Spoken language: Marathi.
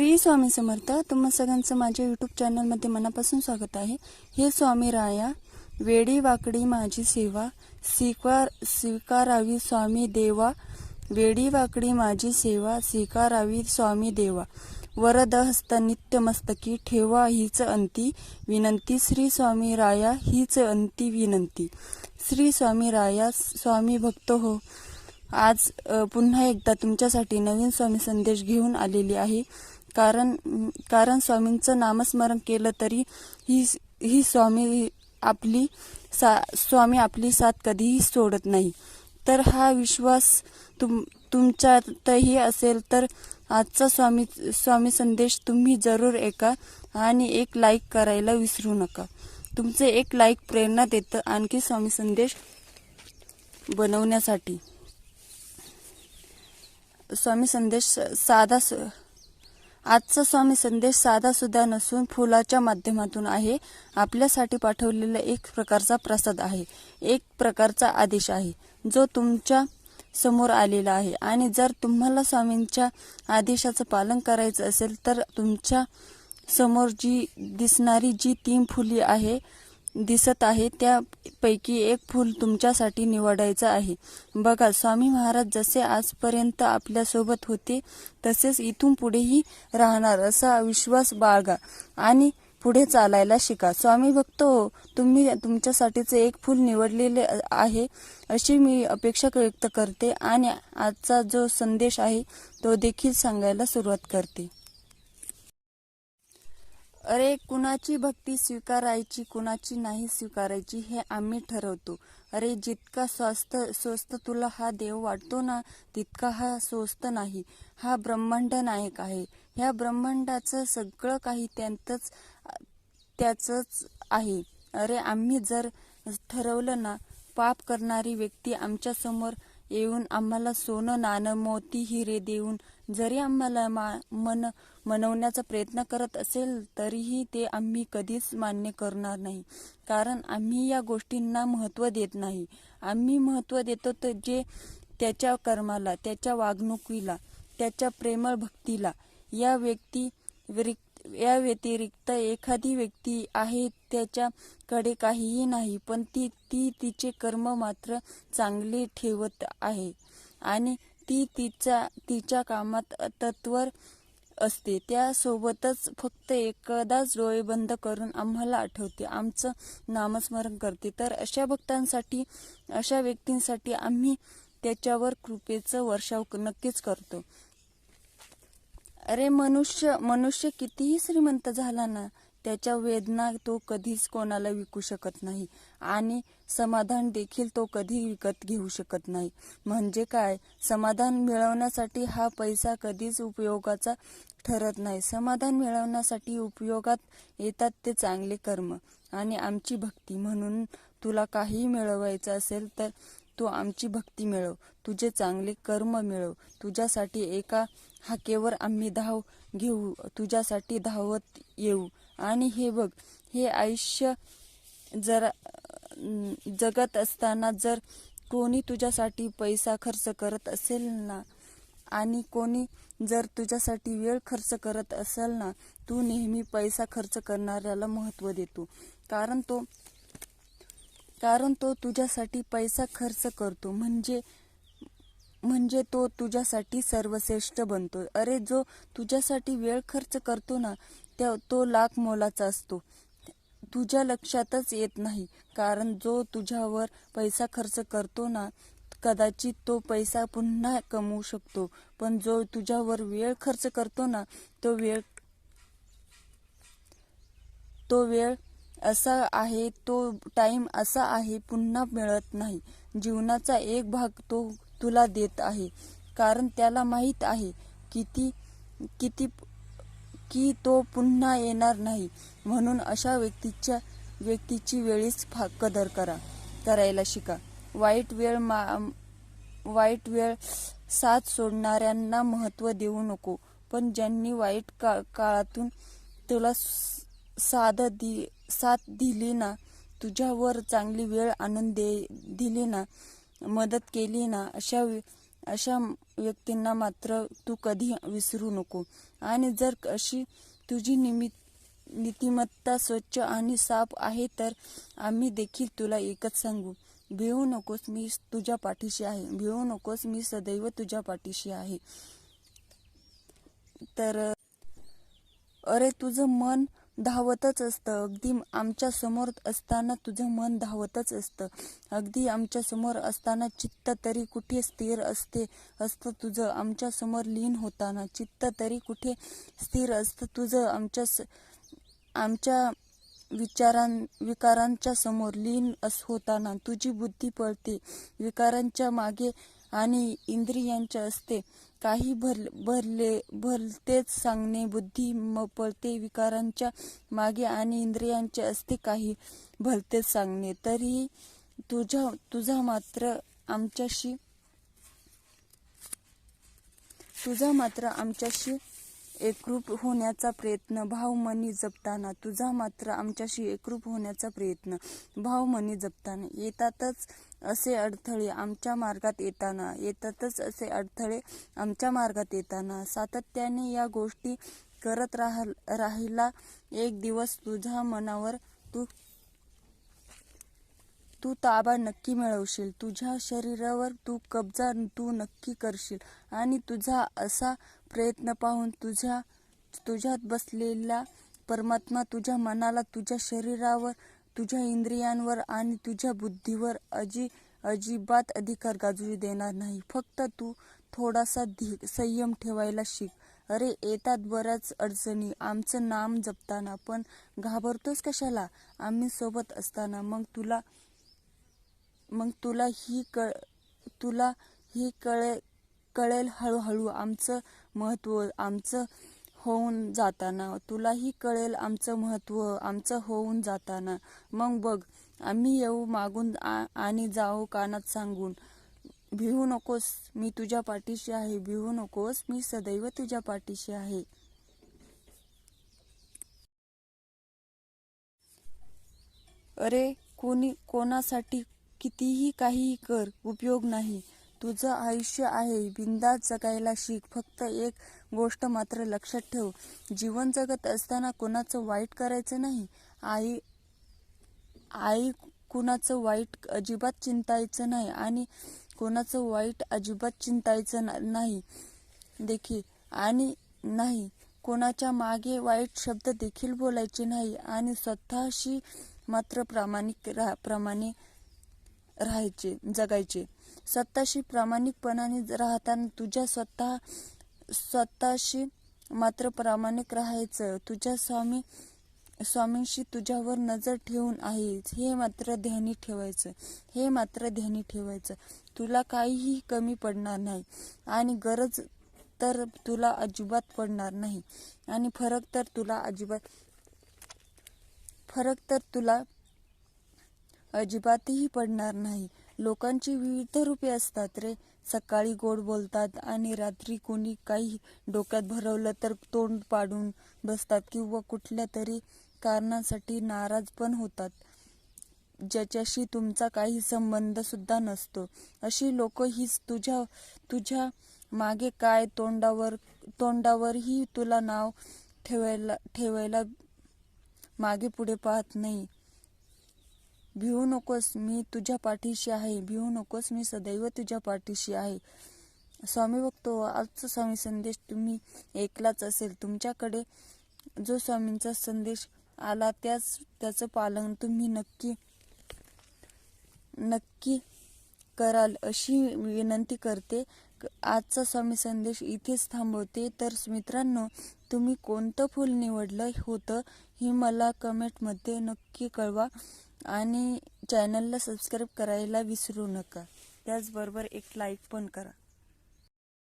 श्री स्वामी समर्थ तुम्हा सगळ्यांचं माझ्या यूट्यूब चॅनलमध्ये मनापासून स्वागत आहे. हे स्वामी राया वेडी वाकडी माझी सेवा स्वीकार स्वीकारावी स्वामी देवा वेडी वाकडी माझी सेवा स्वीकारावी स्वामी देवा. वरद हस्त नित्यमस्तकी ठेवा हीच अंती विनंती श्री स्वामी राया हीच अंती विनंती. श्री स्वामी राया स्वामी भक्त हो. आज पुन्हा एकदा तुमच्यासाठी नवीन स्वामी संदेश घेऊन आलेली आहे. कारण कारण स्वामींचं नामस्मरण केलं तरी ही ही स्वामी आपली सा स्वामी आपली साथ कधीही सोडत नाही. तर हा विश्वास तुम तुमच्यातही असेल तर आजचा स्वामी स्वामी संदेश तुम्ही जरूर ऐका आणि एक लाईक करायला विसरू नका. तुमचे एक लाईक प्रेरणा देतं आणखी स्वामी संदेश बनवण्यासाठी. स्वामी संदेश साधा आजचा स्वामी संदेश साधा सुद्धा नसून फुलाच्या माध्यमातून आहे. आपल्यासाठी पाठवलेला एक प्रकारचा प्रसाद आहे. एक प्रकारचा आदेश आहे. जो तुमच्यासमोर आलेला आहे. आणि जर तुम्हाला स्वामींच्या आदेशाचं पालन करायचं असेल तर तुमच्यासमोर जी दिसणारी जी तीन फुली आहे दिसत आहे. त्यापैकी एक फूल तुमच्यासाठी निवडायचं आहे. बघा स्वामी महाराज जसे आजपर्यंत आपल्यासोबत होते तसेच इथून पुढेही राहणार असा विश्वास बाळगा आणि पुढे चालायला शिका. स्वामी भक्त हो तुम्ही तुमच्यासाठीचे एक फूल निवडलेले आहे अशी मी अपेक्षा व्यक्त करते आणि आजचा जो संदेश आहे तो देखील सांगायला सुरुवात करते. अरे कुणाची भक्ती स्वीकारायची कुणाची नाही स्वीकारायची हे आम्ही ठरवतो. अरे जितका स्वस्त स्वस्त तुला हा देव वाटतो ना तितका हा स्वस्त नाही. हा ब्रह्मांड नायक आहे. ह्या ब्रह्मांडाचं सगळं काही त्यांतच त्याचंच आहे. अरे आम्ही जर ठरवलं ना पाप करणारी व्यक्ती आमच्यासमोर येऊन आम्हाला सोनं नाणं मोती हिरे देऊन जरी आम्हाला मा मन मनवण्याचा प्रयत्न करत असेल तरीही ते आम्ही कधीच मान्य करणार नाही. कारण आम्ही या गोष्टींना महत्त्व देत नाही. आम्ही महत्त्व देतो तर जे त्याच्या कर्माला त्याच्या वागणुकीला त्याच्या प्रेमळ भक्तीला. या व्यक्ती व्यतिरिक्त या व्यतिरिक्त एखादी व्यक्ती आहे त्याच्याकडे काहीही नाही पण ती ती तिचे कर्म मात्र चांगले ठेवत आहे. आणि ती तिचा तिच्या कामात तत्वर असते. त्यासोबतच फक्त एकदाच डोळे बंद करून आम्हाला आठवते आमचं नामस्मरण करते. तर अशा भक्तांसाठी अशा व्यक्तींसाठी आम्ही त्याच्यावर कृपेचं वर्षाव नक्कीच करतो. अरे मनुष्य मनुष्य कितीही श्रीमंत झाला ना त्याच्या वेदना तो कधीच कोणाला विकू शकत नाही आणि समाधान देखील तो कधी विकत घेऊ शकत नाही. म्हणजे काय? समाधान मिळवण्यासाठी हा पैसा कधीच उपयोगाचा ठरत नाही. समाधान मिळवण्यासाठी उपयोगात येतात ते चांगले कर्म आणि आमची भक्ती. म्हणून तुला काही मिळवायचं असेल तर तू आमची भक्ती मिळव. तुझे चांगले कर्म मिळव. तुझ्यासाठी एका हाकेवर आम्ही धाव घेऊ तुझ्यासाठी धावत येऊ. आणि हे बघ हे आयुष्य जर जगत असताना जर कोणी तुझ्यासाठी पैसा खर्च करत असेल ना आणि कोणी जर तुझ्यासाठी वेळ खर्च करत असेल ना तू नेहमी पैसा खर्च करणाऱ्याला महत्त्व देतो. कारण तो कारण तो तुझ्यासाठी पैसा खर्च करतो. म्हणजे म्हणजे तो तुझ्यासाठी सर्वश्रेष्ठ बनतो अरे जो तुझ्यासाठी वेळ खर्च करतो ना त्या तो लाख मोलाचा असतो. तुझ्या लक्षातच येत नाही. कारण जो तुझ्यावर पैसा खर्च करतो ना कदाचित तो पैसा पुन्हा कमवू शकतो. पण जो तुझ्यावर वेळ खर्च करतो ना तो वेळ तो वेळ असा आहे तो टाइम असा आहे पुन्हा मिळत नाही. जीवनाचा एक भाग तो तुला देत आहे. कारण त्याला माहीत आहे किती किती की तो पुन्हा येणार नाही. म्हणून अशा व्यक्तीच्या व्यक्तीची वेळीच फा कदर करा. करायला शिका. वाईट वेळ मा वाईट वेळ साथ सोडणाऱ्यांना महत्त्व देऊ नको. पण ज्यांनी वाईट का काळातून तुला साध साथ दि साथ दिली ना तुझ्यावर चांगली वेळ आणून दे दिली ना मदत केली ना अशा व्य- अशा व्यक्तींना मात्र तू कधी विसरू नको. आणि जर अशी तुझी निमित्त नीतिमत्ता स्वच्छ आणि साफ आहे तर आम्ही देखील तुला एकच सांगू. भिवू नकोस मी तुझ्या पाठीशी आहे. भिवू नकोस मी सदैव तुझ्या पाठीशी आहे. तर अरे तुझं मन धावतच असतं. अगदी आमच्यासमोर असताना तुझं मन धावतच असतं. अगदी आमच्यासमोर असताना चित्त तरी कुठे स्थिर असते असतं तुझं. आमच्यासमोर लीन होताना चित्त तरी कुठे स्थिर असतं तुझं. आमच्या आमच्या विचारां विकारांच्या समोर लीन अस होताना तुझी बुद्धी पळते. विकारांच्या मागे आणि इंद्रियांच्या असते काही भर भरले भरतेच सांगणे बुद्धी मपळते विकारांच्या मागे आणि इंद्रियांचे असते काही भलतेच सांगणे. तरी तुझ्या तुझा मात्र आमच्याशी तुझा मात्र आमच्याशी एकरूप होण्याचा प्रयत्न. भावमनी जपताना. तुझा मात्र आमच्याशी एकरूप होण्याचा प्रयत्न. भावमनी जपताना. येतातच असे अडथळे आमच्या मार्गात येताना येतातच असे अडथळे आमच्या मार्गात येताना. सातत्याने या गोष्टी करत राह राहिला एक दिवस तुझ्या मनावर तू तू ताबा नक्की मिळवशील. तुझ्या शरीरावर तू कब्जा तू नक्की करशील. आणि तुझा असा प्रयत्न पाहून तुझ्या तुझ्यात बसलेला परमात्मा तुझ्या मनाला तुझ्या शरीरावर तुझ्या इंद्रियांवर आणि तुझ्या बुद्धीवर अजी अजिबात अधिकार गाजू देणार नाही. फक्त तू थोडासा धी संयम ठेवायला शिक. अरे येतात बऱ्याच अडचणी. आमचं नाम जपताना. पण घाबरतोस कशाला? आम्ही सोबत असताना. मग तुला मग तुला ही कळ तुला ही कळे कळेल हळूहळू. आमचं महत्त्व आमचं होऊन जाताना तुलाही कळेल आमचं महत्त्व आमचं होऊन जाताना. मग बघ आम्ही येऊ मागून आणि जाऊ कानात सांगून. भिवू नकोस मी तुझ्या पाठीशी आहे. भिवू नकोस मी सदैव तुझ्या पाठीशी आहे. अरे कोणी कोणासाठी कितीही काहीही कर उपयोग नाही. तुझं आयुष्य आहे. बिंदास जगायला शिक. फक्त एक गोष्ट मात्र लक्षात ठेव. जीवन जगत असताना कोणाचं वाईट करायचं नाही. आई आई कुणाचं वाईट अजिबात चिंतायचं नाही आणि कोणाचं वाईट अजिबात चिंतायचं ना- नाही. देखील आणि नाही. कोणाच्या मागे वाईट शब्द देखील बोलायचे नाही आणि स्वतःशी मात्र प्रामाणिक रा प्रमाणे राहायचे जगायचे. स्वतःशी प्रामाणिकपणाने राहताना तुझ्या स्वतः स्वतःशी मात्र प्रामाणिक राहायचं. तुझ्या स्वामी स्वामींशी तुझ्यावर नजर ठेवून आहे. हे मात्र ध्यानी ठेवायचं. हे मात्र ध्यानी ठेवायचं. तुला काहीही कमी पडणार नाही. आणि गरज तर तुला अजिबात पडणार नाही. आणि फरक तर तुला अजिबात फरक तर तुला अजिबातही पडणार नाही. लोकांची विविध रूपे असतात रे. सकाळी गोड बोलतात आणि रात्री कोणी काही डोक्यात भरवलं तर तोंड पाडून बसतात किंवा कुठल्या तरी कारणासाठी नाराज पण होतात. ज्याच्याशी तुमचा काही संबंध सुद्धा नसतो. अशी लोक हीच तुझ्या तुझ्या मागे काय तोंडावर तोंडावरही तुला नाव ठेवायला ठेवायला मागे पुढे पाहत नाही. भिवू नकोस मी तुझ्या पाठीशी आहे. भिवू नकोस मी सदैव तुझ्या पाठीशी आहे. स्वामी बघतो हो, आजचा स्वामी संदेश तुम्ही ऐकलाच असेल. तुमच्याकडे जो स्वामींचा संदेश आला त्याच त्याचं पालन तुम्ही नक्की नक्की कराल अशी विनंती करते. आजचा स्वामी संदेश इथेच थांबवते. तर मित्रांनो तुम्ही कोणतं फूल निवडलं होतं हे मला कमेंटमध्ये नक्की कळवा. आणि चॅनलला सबस्क्राईब करायला विसरू नका. त्याचबरोबर एक लाईक पण करा.